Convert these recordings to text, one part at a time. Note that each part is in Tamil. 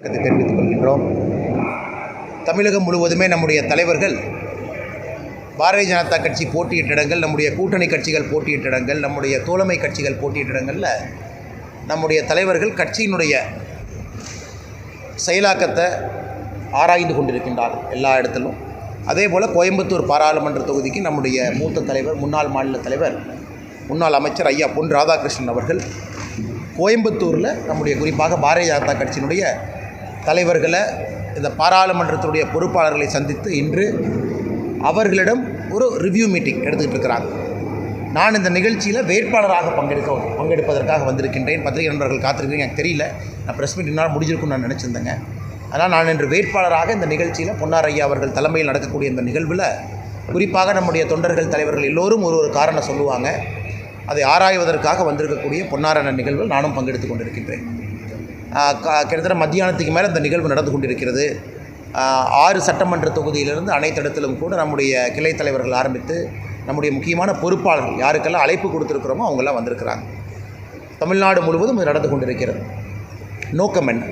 வணக்கத்தை தெரிவித்துக் கொள்கின்றோம். தமிழகம் முழுவதுமே நம்முடைய தலைவர்கள் பாரதிய ஜனதா கட்சி போட்டியிட்ட இடங்கள் நம்முடைய கூட்டணி கட்சிகள் போட்டியிட்ட இடங்கள் நம்முடைய தோழமை கட்சிகள் போட்டியிட்ட இடங்களில் நம்முடைய தலைவர்கள் கட்சியினுடைய செயலாக்கத்தை ஆராய்ந்து கொண்டிருக்கின்றார்கள் எல்லா இடத்திலும். அதே போல் கோயம்புத்தூர் பாராளுமன்ற தொகுதிக்கு நம்முடைய மூத்த தலைவர் முன்னாள் மாநில தலைவர் முன்னாள் அமைச்சர் ஐயா பொன் ராதாகிருஷ்ணன் அவர்கள் கோயம்புத்தூரில் நம்முடைய குறிப்பாக பாரதிய ஜனதா கட்சியினுடைய தலைவர்களை இந்த பாராளுமன்றத்துடைய பொறுப்பாளர்களை சந்தித்து இன்று அவர்களிடம் ஒரு ரிவ்யூ மீட்டிங் எடுத்துக்கிட்டு இருக்கிறாங்க. நான் இந்த நிகழ்ச்சியில் வேட்பாளராக பங்கெடுக்க பங்கெடுப்பதற்காக வந்திருக்கின்றேன். பத்திரிகை நண்பர்கள் காத்திருக்கீங்க எனக்கு தெரியல. நான் ப்ரெஸ் மீட் என்னால் முடிஞ்சிருக்கும்னு நான் நினச்சிருந்தேங்க. ஆனால் நான் இன்று வேட்பாளராக இந்த நிகழ்ச்சியில் பொன்னார் ஐயா அவர்கள் தலைமையில் நடக்கக்கூடிய இந்த நிகழ்வில் குறிப்பாக நம்முடைய தொண்டர்கள் தலைவர்கள் எல்லோரும் ஒரு ஒரு காரணம் சொல்லுவாங்க. அதை ஆராய்வதற்காக வந்திருக்கக்கூடிய பொன்னாரண நிகழ்வில் நானும் பங்கெடுத்து கொண்டிருக்கின்றேன். கிட்டத்தட்ட மத்தியானத்துக்கு மேலே இந்த நிகழ்வு நடந்து கொண்டிருக்கிறது. ஆறு சட்டமன்ற தொகுதியிலிருந்து அனைத்து இடத்திலும் கூட நம்முடைய கிளை தலைவர்கள் ஆரம்பித்து நம்முடைய முக்கியமான பொறுப்பாளர்கள் யாருக்கெல்லாம் அழைப்பு கொடுத்துருக்குறோமோ அவங்கெல்லாம் வந்திருக்கிறாங்க. தமிழ்நாடு முழுவதும் இது நடந்து கொண்டிருக்கிறது. நோக்கம் என்ன?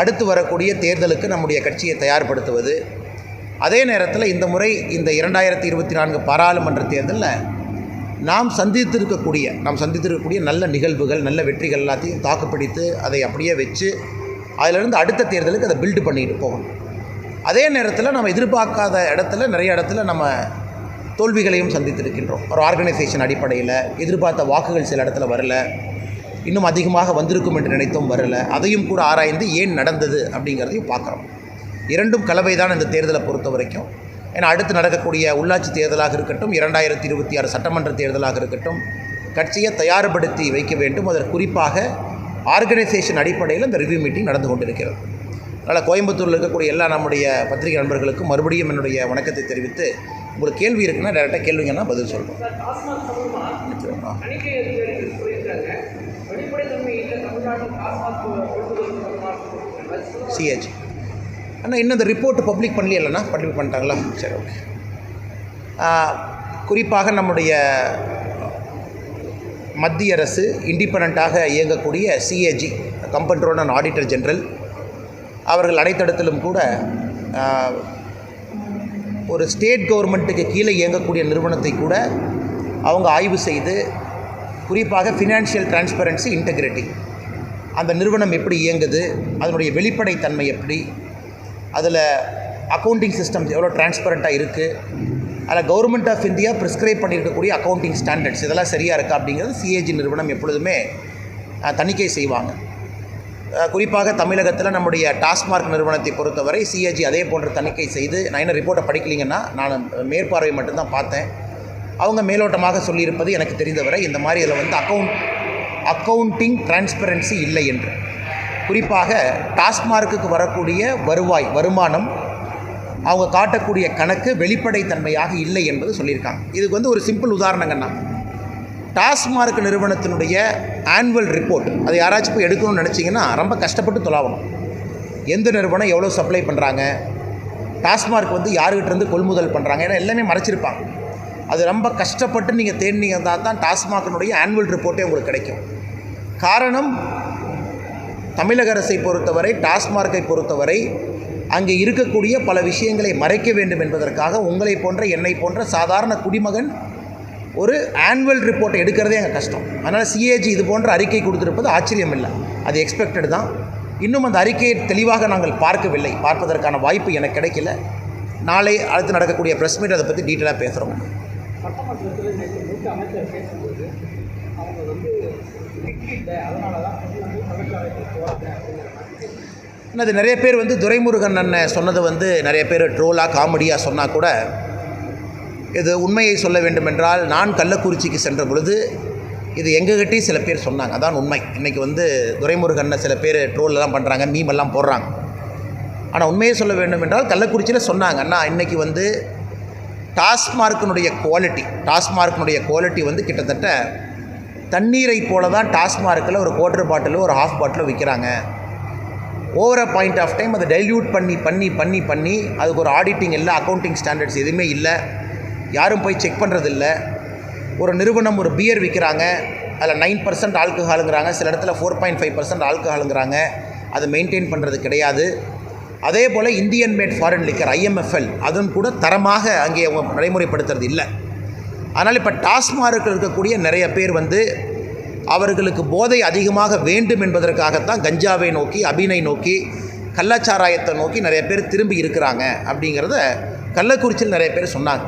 அடுத்து வரக்கூடிய தேர்தலுக்கு நம்முடைய கட்சியை தயார்படுத்துவது. அதே நேரத்தில் இந்த முறை இந்த இரண்டாயிரத்தி இருபத்தி நான்கு பாராளுமன்ற தேர்தலில் நாம் சந்தித்திருக்கக்கூடிய நாம் சந்தித்திருக்கக்கூடிய நல்ல நிகழ்வுகள் நல்ல வெற்றிகள் எல்லாத்தையும் தாக்குப்பிடித்து அதை அப்படியே வச்சு அதிலிருந்து அடுத்த தேர்தலுக்கு அதை பில்டு பண்ணிட்டு போகணும். அதே நேரத்தில் நம்ம எதிர்பார்க்காத இடத்துல நிறைய இடத்துல நம்ம தோல்விகளையும் சந்தித்திருக்கின்றோம். ஒரு ஆர்கனைசேஷன் அடிப்படையில் எதிர்பார்த்த வாக்குகள் சில இடத்துல வரல இன்னும் அதிகமாக வந்திருக்கும் என்று நினைத்தும் வரல அதையும் கூட ஆராய்ந்து ஏன் நடந்தது அப்படிங்கிறதையும் பார்க்குறோம். இரண்டும் கலவை தான் இந்த தேர்தலை பொறுத்த வரைக்கும் ஏன்னா அடுத்து நடக்கக்கூடிய உள்ளாட்சி தேர்தலாக இருக்கட்டும் இரண்டாயிரத்தி இருபத்தி ஆறு சட்டமன்ற தேர்தலாக இருக்கட்டும் கட்சியை தயார்படுத்தி வைக்க வேண்டும். அதற்கு குறிப்பாக ஆர்கனைசேஷன் அடிப்படையில் இந்த ரிவ்யூ மீட்டிங் நடந்து கொண்டிருக்கிறது. அதனால் கோயம்புத்தூரில் இருக்கக்கூடிய எல்லா நம்முடைய பத்திரிகை நண்பர்களுக்கும் மறுபடியும் என்னுடைய வணக்கத்தை தெரிவித்து உங்களுக்கு கேள்வி இருக்குன்னா டேரெக்டாக கேள்விங்கன்னா பதில் சொல்கிறோம் சிஹெச் அண்ணா இன்னும் இந்த ரிப்போர்ட் பப்ளிக் பண்ணலையல்லண்ணா? பப்ளிக் பண்ணிட்டாங்களா? சரி ஓகே குறிப்பாக நம்முடைய மத்திய அரசு இண்டிபெண்ட்டாக இயங்கக்கூடிய CAG comptroller and auditor general அவர்கள் அனைத்திடத்திலும் கூட ஒரு ஸ்டேட் கவர்மெண்ட்டுக்கு கீழே இயங்கக்கூடிய நிறுவனத்தை கூட அவங்க ஆய்வு செய்து குறிப்பாக ஃபினான்ஷியல் டிரான்ஸ்பரன்சி இன்டெகிரிட்டி அந்த நிறுவனம் எப்படி இயங்குது? அதனுடைய வெளிப்படைத்தன்மை எப்படி? அதில் அக்கௌண்டிங் சிஸ்டம்ஸ் எவ்வளோ டிரான்ஸ்பரண்ட்டாக இருக்குது அதில் கவர்மெண்ட் ஆஃப் இந்தியா ப்ரிஸ்கிரைப் பண்ணியிருக்கக்கூடிய அக்கௌண்டிங் ஸ்டாண்டர்ட்ஸ் இதெல்லாம் சரியாக இருக்கா அப்படிங்கிறது சிஏஜி நிறுவனம் எப்பொழுதுமே தணிக்கை செய்வாங்க. குறிப்பாக தமிழகத்தில் நம்முடைய டாஸ்மார்க் நிறுவனத்தை பொறுத்தவரை சிஏஜி அதே போன்ற தணிக்கை செய்து நான் என்ன ரிப்போர்ட்டை படிக்கலிங்கன்னா நான் மேற்பார்வை மட்டும்தான் பார்த்தேன். அவங்க மேலோட்டமாக சொல்லியிருப்பது எனக்கு தெரிந்தவரை இந்த மாதிரி இதில் வந்து அக்கௌண்ட் அக்கௌண்டிங் டிரான்ஸ்பரன்சி இல்லை என்று. குறிப்பாக டாஸ்மார்க்குக்கு வரக்கூடிய வருவாய் வருமானம் அவங்க காட்டக்கூடிய கணக்கு வெளிப்படைத்தன்மையாக இல்லை என்பது சொல்லியிருக்காங்க. இதுக்கு வந்து ஒரு சிம்பிள் உதாரணங்கன்னா டாஸ்மார்க் நிறுவனத்தினுடைய ஆனுவல் ரிப்போர்ட் அது யாராச்சும் போய் எடுக்கணும்னு நினச்சிங்கன்னா ரொம்ப கஷ்டப்பட்டு தொலாவணும். எந்த நிறுவனம் எவ்வளோ சப்ளை பண்ணுறாங்க டாஸ்மார்க் வந்து யாருக்கிட்டேருந்து கொள்முதல் பண்ணுறாங்க ஏன்னா எல்லாமே மறைச்சிருப்பாங்க. அது ரொம்ப கஷ்டப்பட்டு நீங்கள் தேடினீங்கன்னா தான் டாஸ்மார்க்கினுடைய ஆனுவல் ரிப்போர்ட்டே உங்களுக்கு கிடைக்கும். காரணம் தமிழக அரசை பொறுத்தவரை டாஸ்மார்க்கை பொறுத்தவரை அங்கே இருக்கக்கூடிய பல விஷயங்களை மறைக்க வேண்டும் என்பதற்காக உங்களை போன்ற என்னை போன்ற சாதாரண குடிமகன் ஒரு ஆனுவல் ரிப்போர்ட்டை எடுக்கிறதே எங்கள் கஷ்டம். அதனால் சிஏஜி இது போன்ற அறிக்கை கொடுத்துருப்பது ஆச்சரியம் இல்லை அது எக்ஸ்பெக்டட் தான். இன்னும் அந்த அறிக்கையை தெளிவாக நாங்கள் பார்க்கவில்லை. பார்ப்பதற்கான வாய்ப்பு எனக்கு கிடைக்கல. நாளை அடுத்து நடக்கக்கூடிய ப்ரெஸ் மீட் அதை பற்றி டீட்டெயிலாக பேசுகிறோம் சட்டமன்றத்தில் நேற்று மூத்த அமைச்சர் பேசும்போது அவங்க வந்து இல்லை அதனால தான் வந்து தமிழ்நாட்டுக்கு போகிறாங்க அப்படிங்கிற மாதிரி அது நிறைய பேர் வந்து துரைமுருகன் அண்ணன் சொன்னது வந்து நிறைய பேர் ட்ரோலாக காமெடியாக சொன்னால் கூட இது உண்மையை சொல்ல வேண்டுமென்றால் நான் கள்ளக்குறிச்சிக்கு சென்ற பொழுது இது எங்ககிட்டையும் சில பேர் சொன்னாங்க. அதான் உண்மை. இன்றைக்கி வந்து துரைமுருகன் சில பேர் ட்ரோலெல்லாம் பண்ணுறாங்க மீமெல்லாம் போடுறாங்க. ஆனால் உண்மையை சொல்ல வேண்டும் என்றால் கள்ளக்குறிச்சியில் சொன்னாங்க. அண்ணா இன்றைக்கி வந்து டாஸ்மார்க்கினுடைய குவாலிட்டி டாஸ்மார்க்கினுடைய குவாலிட்டி வந்து கிட்டத்தட்ட தண்ணீரை போல தான் டாஸ்மார்க்கில் ஒரு குவார்டர் பாட்டிலோ ஒரு ஹாஃப் பாட்டிலோ விற்கிறாங்க. Over a point of time அதை டைல்யூட் பண்ணி பண்ணி பண்ணி பண்ணி அதுக்கு ஒரு ஆடிட்டிங் இல்லை அக்கௌண்டிங் ஸ்டாண்டர்ட்ஸ் எதுவுமே இல்லை. யாரும் போய் செக் பண்ணுறதில்ல ஒரு நிறுவனம் ஒரு பியர் விற்கிறாங்க அதில் நைன் பர்சன்ட் ஆல்கஹாலுங்கிறாங்க சில இடத்துல ஃபோர் பாயிண்ட் ஃபைவ் பர்சன்ட் ஆல்கஹாலுங்கிறாங்க அதை மெயின்டைன் பண்ணுறது கிடையாது. அதே போல் Indian made foreign liquor IMFL அதுவும் கூட தரமாக அங்கே அவங்க நடைமுறைப்படுத்துறது இல்லை. அதனால் இப்போ டாஸ்மார்க்கில் இருக்கக்கூடிய நிறைய பேர் வந்து அவர்களுக்கு போதை அதிகமாக வேண்டும் என்பதற்காகத்தான் கஞ்சாவை நோக்கி அபினை நோக்கி கள்ளச்சாராயத்தை நோக்கி நிறைய பேர் திரும்பி இருக்கிறாங்க அப்படிங்கிறத கள்ளக்குறிச்சியில் நிறைய பேர் சொன்னாங்க.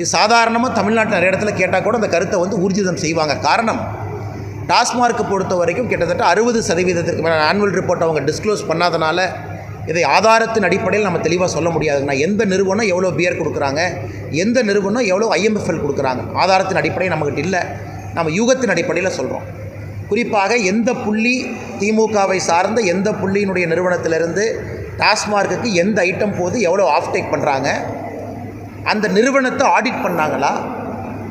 இது சாதாரணமாக தமிழ்நாட்டில் நிறைய இடத்துல கேட்டால் கூட அந்த கருத்தை வந்து ஊர்ஜிதம் செய்வாங்க. காரணம் டாஸ்மார்க்கை பொறுத்த வரைக்கும் கிட்டத்தட்ட அறுபது சதவீதத்திற்கு மேலே ஆனுவல் ரிப்போர்ட் அவங்க டிஸ்க்ளோஸ் பண்ணாதனால இதை ஆதாரத்தின் அடிப்படையில் நம்ம தெளிவாக சொல்ல முடியாதுங்கண்ணா. எந்த நிறுவனம் எவ்வளோ பியர் கொடுக்குறாங்க? எந்த நிறுவனம் எவ்வளோ ஐஎம்எஃப்எல் கொடுக்குறாங்க? ஆதாரத்தின் அடிப்படையில் நம்மகிட்ட இல்லை. நம்ம யூகத்தின் அடிப்படையில் சொல்கிறோம் குறிப்பாக எந்த புள்ளி திமுகவை சார்ந்த எந்த புள்ளியினுடைய நிறுவனத்திலிருந்து டாஸ்மார்க்குக்கு எந்த ஐட்டம் போது எவ்வளோ ஆஃப்டேக் பண்ணுறாங்க அந்த நிறுவனத்தை ஆடிட் பண்ணாங்களா?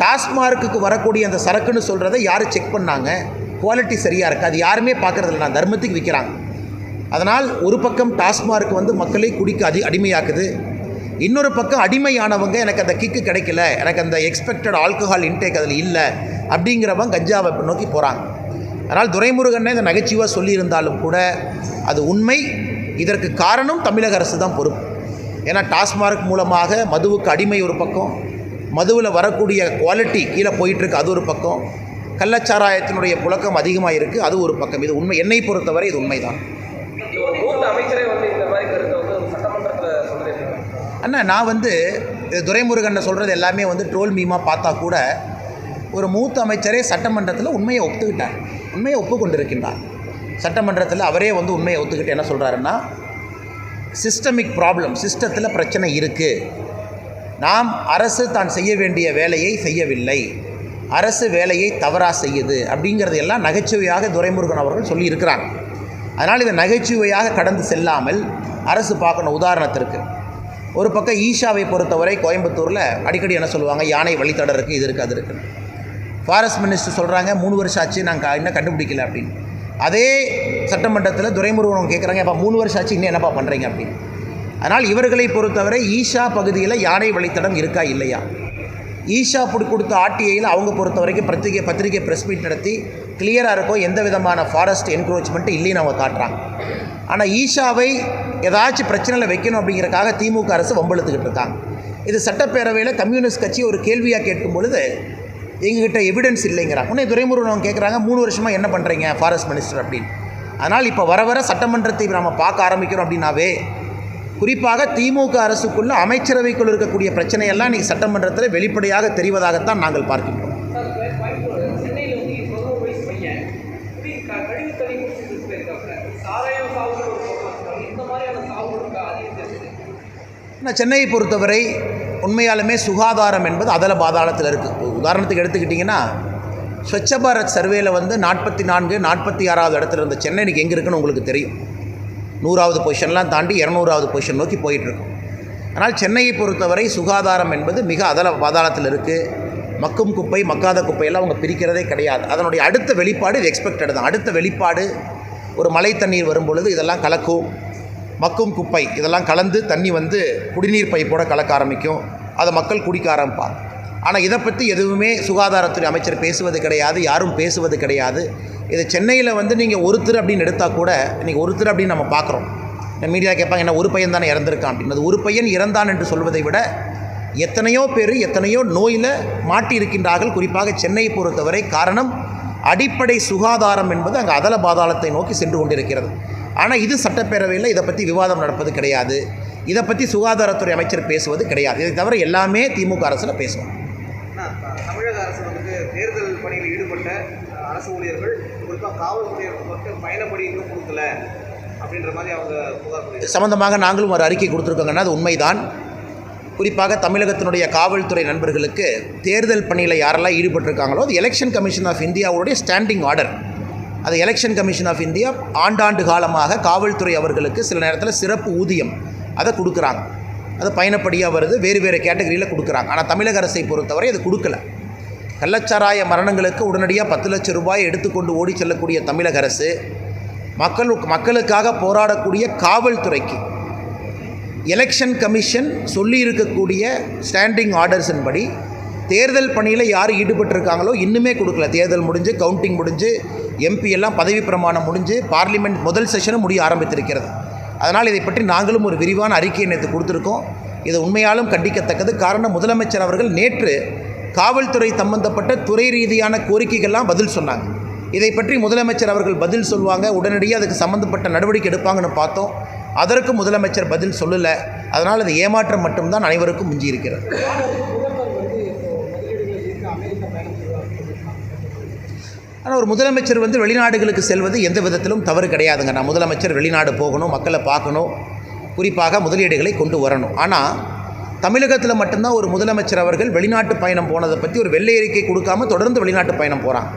டாஸ்மார்க்குக்கு வரக்கூடிய அந்த சரக்குன்னு சொல்கிறத யார் செக் பண்ணாங்க? குவாலிட்டி சரியாக இருக்குது அது யாருமே பார்க்குறதில்ல. நான் தர்மத்துக்கு விற்கிறாங்க அதனால் ஒரு பக்கம் டாஸ்மார்க் வந்து மக்களை குடிக்க அடி அடிமையாக்குது. இன்னொரு பக்கம் அடிமையானவங்க எனக்கு அந்த கிக்கு கிடைக்கல. எனக்கு அந்த எக்ஸ்பெக்டட் ஆல்கஹால் இன்டேக் அதில் இல்லை அப்படிங்கிறவங்க கஞ்சாவை நோக்கி போகிறாங்க அதனால் துரைமுருகனே இந்த நகைச்சுவாக சொல்லியிருந்தாலும் கூட அது உண்மை. இதற்கு காரணம் தமிழக அரசு தான் பொறுப்பு. ஏன்னா டாஸ்மார்க் மூலமாக மதுவுக்கு அடிமை ஒரு பக்கம். மதுவில் வரக்கூடிய குவாலிட்டி கீழே போயிட்டுருக்கு அது ஒரு பக்கம். கள்ளச்சாராயத்தினுடைய புழக்கம் அதிகமாக இருக்குது அது ஒரு பக்கம். இது உண்மை. என்னை பொறுத்தவரை இது உண்மைதான் ஒரு மூத்த அமைச்சரே வந்து இந்த மாதிரி கருத்தை வந்து ஒரு சட்டமன்றத்தில் சொல்லியிருக்காங்க அண்ணா நான் வந்து துரைமுருகனை சொல்கிறது எல்லாமே வந்து ட்ரோல் மீமாக பார்த்தா கூட ஒரு மூத்த அமைச்சரே சட்டமன்றத்தில் உண்மையை ஒத்துக்கிட்டார் உண்மையை ஒப்புக்கொண்டிருக்கின்றார். சட்டமன்றத்தில் அவரே வந்து உண்மையை ஒத்துக்கிட்டு என்ன சொல்கிறாருன்னா சிஸ்டமிக் ப்ராப்ளம் சிஸ்டத்தில் பிரச்சனை இருக்குது நாம் அரசு தான் செய்ய வேண்டிய வேலையை செய்யவில்லை. அரசு வேலையை தவறாக செய்யுது அப்படிங்கிறது எல்லாம் நகைச்சுவையாக துரைமுருகன் அவர்கள் சொல்லியிருக்கிறாங்க அதனால் இதை நகைச்சுவையாக கடந்து செல்லாமல் அரசு பார்க்கணும் உதாரணத்திற்கு. ஒரு பக்கம் ஈஷாவை பொறுத்தவரை கோயம்புத்தூரில் அடிக்கடி என்ன சொல்லுவாங்க யானை வழித்தடம் இருக்குது இது இருக்குது அது இருக்குது ஃபாரஸ்ட் மினிஸ்டர் சொல்கிறாங்க மூணு வருஷம் ஆச்சு நாங்கள் இன்னும் கண்டுபிடிக்கல அப்படின்னு. அதே சட்டமன்றத்தில் துரைமுருகன் கேட்குறாங்க அப்போ மூணு வருஷம் ஆச்சு இன்னும் என்னப்பா பண்ணுறீங்க அப்படின்னு. அதனால் இவர்களை பொறுத்தவரை ஈஷா பகுதியில் யானை வழித்தடம் இருக்கா இல்லையா? ஈஷா கொடுத்த ஆர்டிஐயில் அவங்க பொறுத்த வரைக்கும் பத்திரிகை பத்திரிகை ப்ரெஸ் மீட் நடத்தி கிளியராக இருக்கும் எந்த விதமான ஃபாரஸ்ட் என்க்ரோச்மெண்ட்டு இல்லைன்னு அவங்க காட்டுறாங்க. ஆனால் ஈஷாவை ஏதாச்சும் பிரச்சனையில் வைக்கணும் அப்படிங்கிறக்காக திமுக அரசு வம்பெழுத்துக்கிட்டு இருக்காங்க. இது சட்டப்பேரவையில் கம்யூனிஸ்ட் கட்சி ஒரு கேள்வியாக கேட்கும் பொழுது எங்ககிட்ட எவிடன்ஸ் இல்லைங்கிறாங்க. உடனே துரைமுருகன் அவங்க கேட்குறாங்க மூணு வருஷமாக என்ன பண்ணுறீங்க ஃபாரஸ்ட் மினிஸ்டர் அப்படின்னு. அதனால் இப்போ வர வர சட்டமன்றத்தை நம்ம பார்க்க ஆரம்பிக்கிறோம் அப்படின்னாவே குறிப்பாக திமுக அரசுக்குள்ளே அமைச்சரவைக்குள் இருக்கக்கூடிய பிரச்சனையெல்லாம் இன்றைக்கி சட்டமன்றத்தில் வெளிப்படையாக தெரிவதாகத்தான் நாங்கள் பார்க்கின்றோம். சார் கோயம்புத்தூர் சென்னையில் வந்து பதினோரு வயசு பையன் இப்படி க கழிவு தண்ணி குடிச்சிட்டு போயிருக்காங்க சாராயம் சாவுகள் ஒரு பக்கம் வச்சுருக்காங்க இந்த மாதிரியான சாவுகளுக்கு அதிகரிச்சிருக்கு ஆனால் சென்னையை பொறுத்தவரை உண்மையாலுமே சுகாதாரம் என்பது அதல பாதாளத்தில் இருக்குது உதாரணத்துக்கு எடுத்துக்கிட்டிங்கன்னா ஸ்வச்ச பாரத் சர்வேல வந்து நாற்பத்தி நான்கு நாற்பத்தி ஆறாவது இடத்துல இருந்த சென்னை இன்றைக்கி எங்கே இருக்குன்னு உங்களுக்கு தெரியும். நூறாவது பொசிஷன்லாம் தாண்டி இரநூறாவது பொசிஷன் நோக்கி போயிட்டுருக்கும். ஆனால் சென்னையை பொறுத்தவரை சுகாதாரம் என்பது மிக அதல பாதாளத்தில் இருக்குது மக்கும் குப்பை மக்காத குப்பையெல்லாம் அவங்க பிரிக்கிறதே கிடையாது. அதனுடைய அடுத்த வெளிப்பாடு இது எக்ஸ்பெக்டட் தான். அடுத்த வெளிப்பாடு ஒரு மழை தண்ணீர் வரும் பொழுது இதெல்லாம் கலக்கும். மக்கும் குப்பை இதெல்லாம் கலந்து தண்ணி வந்து குடிநீர் பைப்போட கலக்க ஆரம்பிக்கும். அதை மக்கள் குடிக்க ஆரம்பிப்பார் ஆனால் இதை பற்றி எதுவுமே சுகாதாரத்துறை அமைச்சர் பேசுவது கிடையாது யாரும் பேசுவது கிடையாது. இது சென்னையில் வந்து நீங்கள் ஒருத்தர் அப்படின்னு எடுத்தால் கூட இன்றைக்கி ஒருத்தர் அப்படின்னு நம்ம பார்க்குறோம். இந்த மீடியா கேட்பாங்க என்ன ஒரு பையன் தானே இறந்துருக்கான் அப்படின்னு. அது ஒரு பையன் இறந்தான் என்று சொல்வதை விட எத்தனையோ பேர் எத்தனையோ நோயில் மாட்டி இருக்கின்றார்கள். குறிப்பாக சென்னையை பொறுத்தவரை காரணம் அடிப்படை சுகாதாரம் என்பது அங்கே அதல பாதாளத்தை நோக்கி சென்று கொண்டிருக்கிறது. ஆனால் இது சட்டப்பேரவையில் இதை பற்றி விவாதம் நடப்பது கிடையாது. இதை பற்றி சுகாதாரத்துறை அமைச்சர் பேசுவது கிடையாது. இதை தவிர எல்லாமே திமுக அரசில் பேசுவோம். தமிழக அரசு வந்துட்டு தேர்தல் பணியில் ஈடுபட்ட அரசு ஊழியர்கள் குறிப்பாக காவல் ஊழியர்களுக்கு மட்டும் பயணப்படி இன்னும் கொடுக்கல அப்படின்ற மாதிரி அவங்க சம்பந்தமாக நாங்களும் ஒரு அறிக்கை கொடுத்துருக்கோங்கன்னா அது உண்மைதான். குறிப்பாக தமிழகத்தினுடைய காவல்துறை நண்பர்களுக்கு தேர்தல் பணியில் யாரெல்லாம் ஈடுபட்டிருக்காங்களோ அது எலெக்ஷன் கமிஷன் ஆஃப் இந்தியாவுடைய ஸ்டாண்டிங் ஆர்டர் அது எலெக்ஷன் கமிஷன் ஆஃப் இந்தியா ஆண்டாண்டு காலமாக காவல்துறை அவர்களுக்கு சில நேரத்தில் சிறப்பு ஊதியம் அதை கொடுக்குறாங்க. அது பயணப்படியாக வருது வேறு வேறு கேட்டகரியில் கொடுக்குறாங்க. ஆனால் தமிழக அரசை பொறுத்தவரை அது கொடுக்கல. கள்ளச்சாராய மரணங்களுக்கு உடனடியாக பத்து லட்சம் ரூபாய் எடுத்துக்கொண்டு ஓடி செல்லக்கூடிய தமிழக அரசு மக்கள் மக்களுக்காக போராடக்கூடிய காவல்துறைக்கு எலெக்ஷன் கமிஷன் சொல்லி இருக்கக்கூடிய ஸ்டாண்டிங் ஆர்டர்ஸின்படி தேர்தல் பணியில் யார் ஈடுபட்டிருக்காங்களோ இன்னுமே கொடுக்கல. தேர்தல் முடிஞ்சு கவுண்டிங் முடிஞ்சு எம்பி எல்லாம் பதவி பிரமாணம் முடிஞ்சு பார்லிமெண்ட் முதல் செஷனும் முடிய ஆரம்பித்திருக்கிறது. அதனால் இதை பற்றி நாங்களும் ஒரு விரிவான அறிக்கையை நேற்று கொடுத்துருக்கோம். இது உண்மையாலும் கண்டிக்கத்தக்கது. காரணம் முதலமைச்சர் அவர்கள் நேற்று காவல்துறை சம்பந்தப்பட்ட துறை ரீதியான கோரிக்கைகள்லாம் பதில் சொன்னாங்க. இதை பற்றி முதலமைச்சர் அவர்கள் பதில் சொல்லுவாங்க உடனடியாக அதுக்கு சம்மந்தப்பட்ட நடவடிக்கை எடுப்பாங்கன்னு பார்த்தோம். அதற்கு முதலமைச்சர் பதில் சொல்லலை. அதனால் அது ஏமாற்றம் மட்டும்தான் அனைவருக்கும் மிஞ்சி இருக்கிறது ஆனால் ஒரு முதலமைச்சர் வந்து வெளிநாடுகளுக்கு செல்வது எந்த விதத்திலும் தவறு கிடையாதுங்க. நான் முதலமைச்சர் வெளிநாடு போகணும் மக்களை பார்க்கணும் குறிப்பாக முதலீடுகளை கொண்டு வரணும். ஆனால் தமிழகத்தில் மட்டும்தான் ஒரு முதலமைச்சர் அவர்கள் வெளிநாட்டு பயணம் போனதை பற்றி ஒரு வெள்ளை அறிக்கை கொடுக்காம தொடர்ந்து வெளிநாட்டு பயணம் போகிறாங்க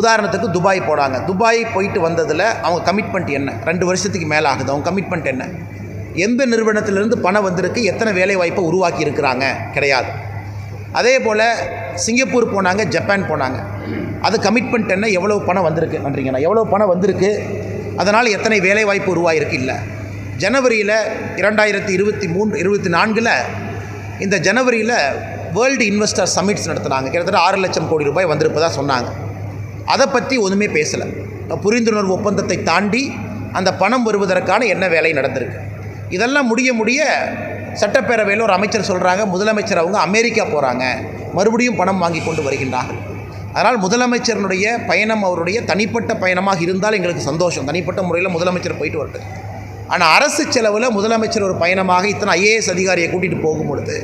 உதாரணத்துக்கு துபாய் போகிறாங்க துபாய் போயிட்டு வந்ததில் அவங்க கமிட்மெண்ட் என்ன? ரெண்டு வருஷத்துக்கு மேலே ஆகுது. அவங்க கமிட்மெண்ட் என்ன? எந்த நிறுவனத்திலிருந்து பணம் வந்திருக்கு? எத்தனை வேலைவாய்ப்பை உருவாக்கி இருக்கிறாங்க கிடையாது. அதே போல் சிங்கப்பூர் போனாங்க ஜப்பான் போனாங்க. அது கமிட்மெண்ட் என்ன எவ்வளோ பணம் வந்திருக்கு நன்றிங்கண்ணா. எவ்வளோ பணம் வந்திருக்கு அதனால் எத்தனை வேலைவாய்ப்பு உருவாயிருக்கு இல்லை. ஜனவரியில் இரண்டாயிரத்தி இருபத்தி மூன்று இருபத்தி நான்கில் இந்த ஜனவரியில் வேர்ல்டு இன்வெஸ்டர் சமிட்ஸ் நடத்துனாங்க. கிட்டத்தட்ட ஆறு லட்சம் கோடி ரூபாய் வந்திருப்பதாக சொன்னாங்க. அதை பற்றி ஒன்றுமே பேசலை. புரிந்துணர்வு ஒப்பந்தத்தை தாண்டி அந்த பணம் வருவதற்கான என்ன வேலை நடந்திருக்கு. இதெல்லாம் முடிய முடிய சட்டப்பேரவையில் ஒரு அமைச்சர் சொல்கிறாங்க முதலமைச்சர் அவங்க அமெரிக்கா போகிறாங்க மறுபடியும் பணம் வாங்கி கொண்டு வருகின்றார்கள். அதனால் முதலமைச்சருடைய பயணம் அவருடைய தனிப்பட்ட பயணமாக இருந்தால் எங்களுக்கு சந்தோஷம். தனிப்பட்ட முறையில் முதலமைச்சர் போயிட்டு வரட்டும். ஆனால் அரசு செலவில் முதலமைச்சர் ஒரு பயணமாக இத்தனை ஐஏஎஸ் அதிகாரியை கூட்டிகிட்டு போகும்பொழுது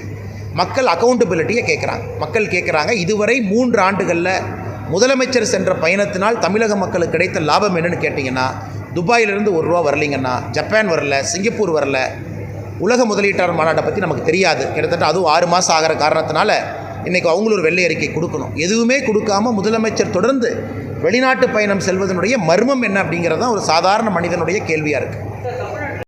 மக்கள் அக்கௌண்டபிலிட்டியை கேட்குறாங்க. மக்கள் கேட்குறாங்க இதுவரை மூன்று ஆண்டுகளில் முதலமைச்சர் சென்ற பயணத்தினால் தமிழக மக்களுக்கு கிடைத்த லாபம் என்னென்னு கேட்டிங்கன்னா துபாயிலிருந்து ஒரு ரூபா வரலிங்கன்னா ஜப்பான் வரல சிங்கப்பூர் வரல உலக முதலீட்டாளர் மாநாட்டை பற்றி நமக்கு தெரியாது. கிட்டத்தட்ட அதுவும் ஆறு மாதம் ஆகிற காரணத்தினால இன்றைக்கி அவங்களும் ஒரு வெள்ளை அறிக்கை கொடுக்கணும். எதுவுமே கொடுக்காம முதலமைச்சர் தொடர்ந்து வெளிநாட்டு பயணம் செல்வதனுடைய மர்மம் என்ன அப்படிங்கிறது தான் ஒரு சாதாரண மனிதனுடைய கேள்வியாக இருக்குது